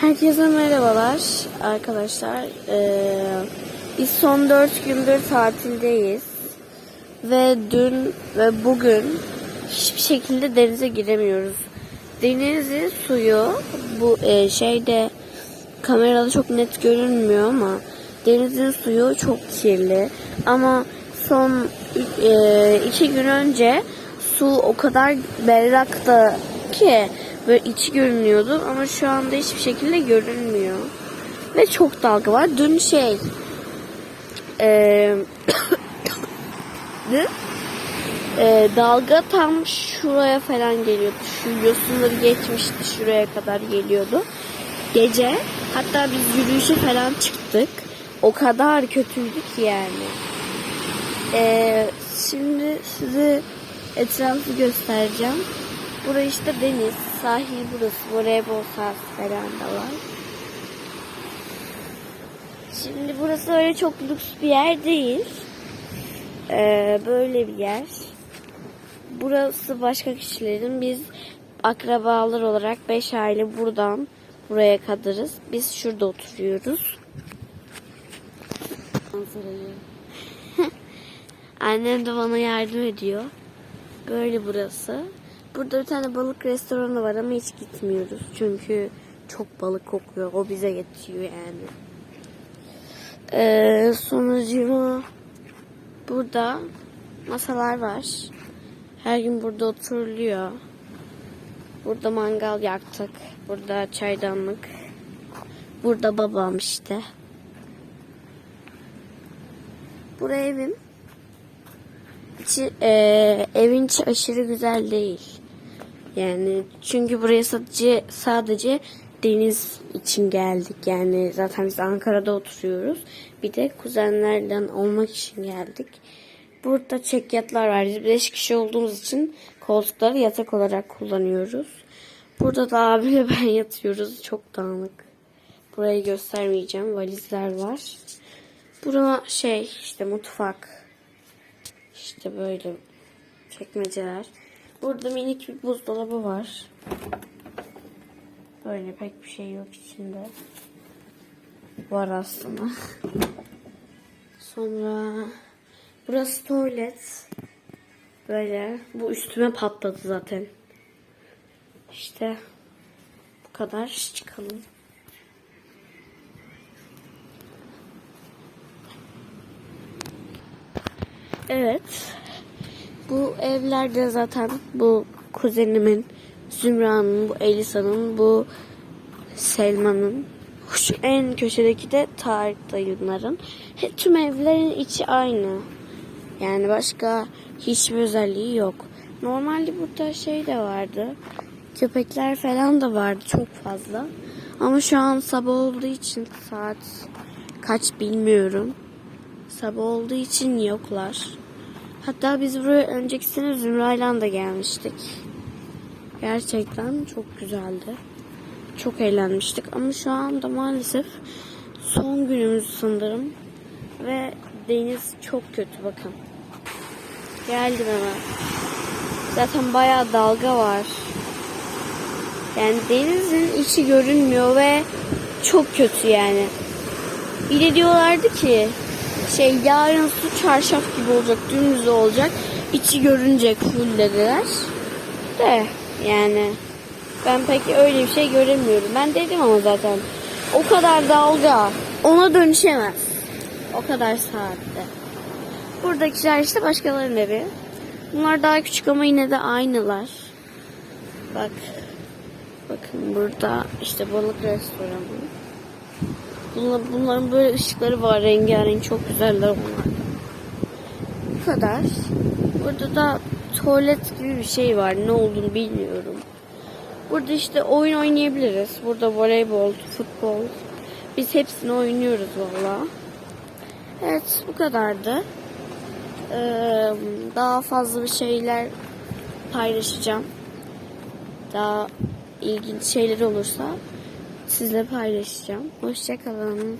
Herkese merhabalar arkadaşlar. Ee, biz son 4 gündür tatildeyiz. Ve dün ve bugün hiçbir şekilde denize giremiyoruz. Denizin suyu bu e, şeyde kamerada çok net görünmüyor ama denizin suyu çok kirli. Ama son e, iki gün önce su o kadar berraktı ki böyle içi görünüyordu ama şu anda hiçbir şekilde görünmüyor. Ve çok dalga var. Dün şey e? E, dalga tam şuraya falan geliyordu. Şu yosunları geçmişti şuraya kadar geliyordu. Gece hatta biz yürüyüşe falan çıktık. O kadar kötüydü ki yani. E, şimdi size etrafı göstereceğim. Burası işte deniz, sahil burası, voleybol sahası falan da var. Şimdi burası öyle çok lüks bir yer değil. Ee, böyle bir yer. Burası başka kişilerin. Biz akrabalar olarak 5 aile buradan buraya kadarız. Biz şurada oturuyoruz. Annem de bana yardım ediyor. Böyle burası. Burada bir tane balık restoranı var ama hiç gitmiyoruz. Çünkü çok balık kokuyor. O bize getiriyor yani. Ee, sonucuma burada masalar var. Her gün burada oturuluyor. Burada mangal yaktık. Burada çaydanlık. Burada babam işte. Buraya evim. İçi, e, evin içi aşırı güzel değil. Yani çünkü buraya sadece sadece deniz için geldik. Yani zaten biz Ankara'da oturuyoruz. Bir de kuzenlerden olmak için geldik. Burada çekyatlar var. Biz 5 kişi olduğumuz için koltukları yatak olarak kullanıyoruz. Burada da abiyle ben yatıyoruz. Çok dağınık. Burayı göstermeyeceğim. Valizler var. Bura şey işte mutfak. İşte böyle çekmeceler. Burada minik bir buzdolabı var. Böyle pek bir şey yok içinde. Var aslında. Sonra burası tuvalet. Böyle. Bu üstüme patladı zaten. İşte bu kadar. Çıkalım. Evet. Bu evlerde zaten bu kuzenimin, Zümra'nın, bu Elisa'nın, bu Selma'nın, şu en köşedeki de Tarık dayıların. He, tüm evlerin içi aynı. Yani başka hiçbir özelliği yok. Normalde burada şey de vardı. Köpekler falan da vardı çok fazla. Ama şu an sabah olduğu için saat kaç bilmiyorum. Sabah olduğu için yoklar. Hatta biz buraya önceki sene Zümra'yla da gelmiştik. Gerçekten çok güzeldi. Çok eğlenmiştik ama şu anda maalesef son günümüz sanırım. Ve deniz çok kötü bakın. Geldim hemen. Zaten bayağı dalga var. Yani denizin içi görünmüyor ve çok kötü yani. Bir de diyorlardı ki şey yarın su çarşaf gibi olacak, dümdüz olacak. içi görünecek full dediler. De yani ben pek öyle bir şey göremiyorum. Ben dedim ama zaten o kadar dalga ona dönüşemez. O kadar saatte. Buradakiler işte başkalarının evi. Bunlar daha küçük ama yine de aynılar. Bak. Bakın burada işte balık restoranı. Bunlar, bunların böyle ışıkları var rengarenk çok güzeller onlar. Bu kadar. Burada da tuvalet gibi bir şey var. Ne olduğunu bilmiyorum. Burada işte oyun oynayabiliriz. Burada voleybol, futbol. Biz hepsini oynuyoruz valla. Evet bu kadardı. Ee, daha fazla bir şeyler paylaşacağım. Daha ilginç şeyler olursa sizle paylaşacağım. Hoşçakalın.